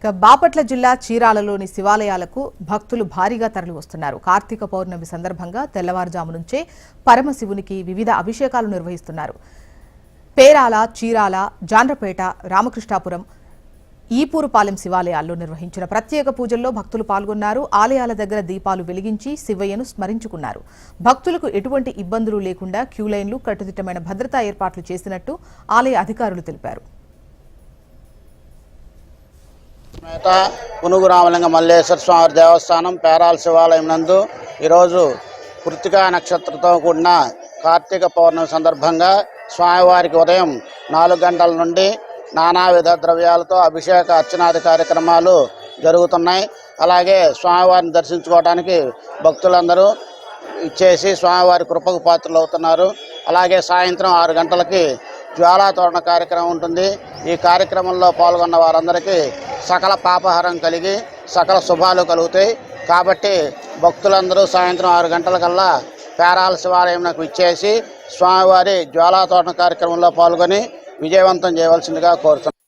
ఇక బాపట్ల జిల్లా చీరాలలోని శివాలయాలకు భక్తులు భారీగా తరలివస్తున్నారు. కార్తీక పౌర్ణమి సందర్భంగా తెల్లవారుజాము నుంచే పరమశివునికి వివిధ అభిషేకాలు నిర్వహిస్తున్నారు. పేరాల చీరాల జాండ్రపేట రామకృష్ణాపురం ఈపూరుపాలెం శివాలయాల్లో నిర్వహించిన ప్రత్యేక పూజల్లో భక్తులు పాల్గొన్నారు. ఆలయాల దగ్గర దీపాలు వెలిగించి శివయ్యను స్మరించుకున్నారు. భక్తులకు ఎటువంటి ఇబ్బందులు లేకుండా క్యూలైన్లు కట్టుదిట్టమైన భద్రతా ఏర్పాట్లు చేసినట్టు ఆలయ అధికారులు తెలిపారు. మేత పునుగు రామలింగ మల్లేశ్వర స్వామి దేవస్థానం పేరాల శివాలయం నందు ఈరోజు కృతికా నక్షత్రంతో కూడిన కార్తీక పౌర్ణమి సందర్భంగా స్వామివారికి ఉదయం నాలుగు గంటల నుండి నానావిధ ద్రవ్యాలతో అభిషేక అర్చనాది కార్యక్రమాలు జరుగుతున్నాయి. అలాగే స్వామివారిని దర్శించుకోవడానికి భక్తులందరూ ఇచ్చేసి స్వామివారి కృపకు పాత్రలు అవుతున్నారు అలాగే సాయంత్రం ఆరు గంటలకి జ్వాలా తోరణ కార్యక్రమం ఉంటుంది. ఈ కార్యక్రమంలో పాల్గొన్న వారందరికీ సకల పాపహారం కలిగి సకల శుభాలు కలుగుతాయి. కాబట్టి భక్తులందరూ సాయంత్రం ఆరు గంటలకల్లా పేరాల శివాలయంకు ఇచ్చేసి స్వామివారి జ్వాలా కార్యక్రమంలో పాల్గొని విజయవంతం చేయవలసిందిగా కోరుతున్నాను.